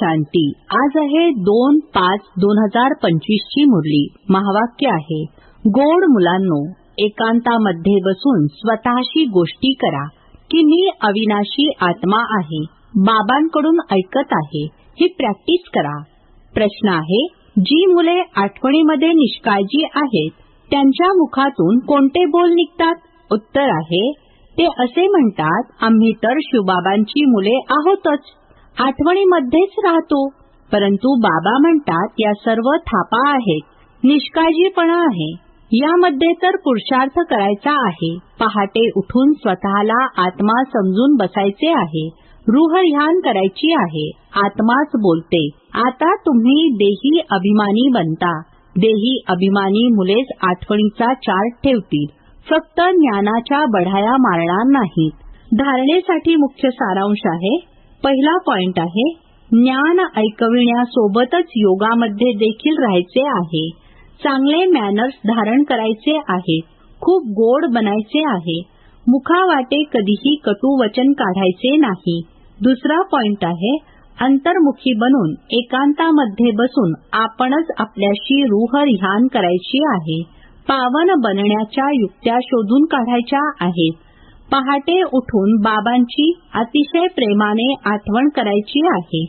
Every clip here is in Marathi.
शांती. आज आहे दोन पाच दोन हजार पंचवीस ची मुरली. महावाक्य आहे गोड मुलांनो एकांतामध्ये बसून स्वतःशी गोष्टी करा. की मी अविनाशी आत्मा आहे बाबांकडून ऐकत आहे ही प्रॅक्टिस करा. प्रश्न आहे जी मुले आठवणीमध्ये निष्काळजी आहेत त्यांच्या मुखातून कोणते बोल निघतात? उत्तर आहे ते असे म्हणतात आम्ही तर शिवबाबांची मुले आहोतच. आठवणीमध्येच राहतो. परंतु बाबा म्हणतात या सर्व थापा आहेत निष्काळजीपणा आहे. यामध्ये तर पुरुषार्थ करायचा आहे. पहाटे उठून स्वतःला आत्मा समजून बसायचे आहे. ध्यान करायची आहे. आत्माच बोलते. आता तुम्ही देही अभिमानी बनता. देही अभिमानी मुलेच आठवणीचा चार्ट ठेवतील. फक्त ज्ञानाच्या बढाया मारणार नाहीत. धारणेसाठी मुख्य सारांश आहे पहिला पॉइंट आहे ज्ञान ऐकविण्यासोबतच योगामध्ये देखील राहायचे आहे. चांगले मॅनर्स धारण करायचे आहे. खूप गोड बनायचे आहे. मुखावाटे कधीही कटू वचन काढायचे नाही. दुसरा पॉइंट आहे अंतर्मुखी बनून एकांतामध्ये बसून आपणच आपल्याशी रूह रिहान करायची आहे. पावन बनण्याच्या युक्त्या शोधून काढायच्या आहेत. पहाटे उठून बाबांची अतिशय प्रेमाने आठवण करायची आहे.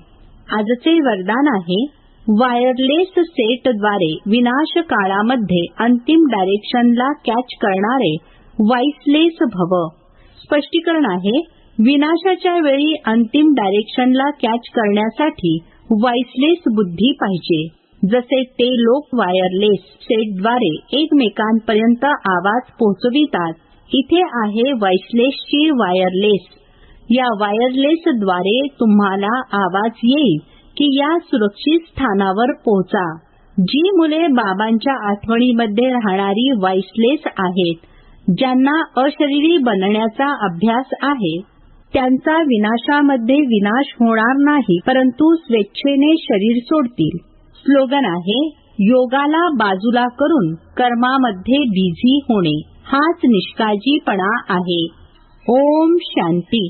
आजचे वरदान आहे वायरलेस सेटद्वारे विनाश काळामध्ये अंतिम डायरेक्शनला कॅच करणारे वाईसलेस भव. स्पष्टीकरण आहे विनाशाच्या वेळी अंतिम डायरेक्शनला कॅच करण्यासाठी वाईसलेस बुद्धी पाहिजे. जसे ते लोक वायरलेस सेटद्वारे एकमेकांपर्यंत आवाज पोहोचवितात इथे आहे वाईसलेसची वायरलेस या वायरलेसद्वारे तुम्हाला आवाज येईल की या सुरक्षित स्थानावर पोहोचा जी मुले बाबांच्या आठवणीमध्ये राहणारी वाईसलेस आहेत ज्यांना अशरीरी बनण्याचा अभ्यास आहे त्यांचा विनाशामध्ये विनाश होणार नाही परंतु स्वेच्छेने शरीर सोडतील. स्लोगन आहे योगाला बाजूला करून कर्मामध्ये बिझी होणे. हाच निष्काळजीपणा आहे. ओम शांती.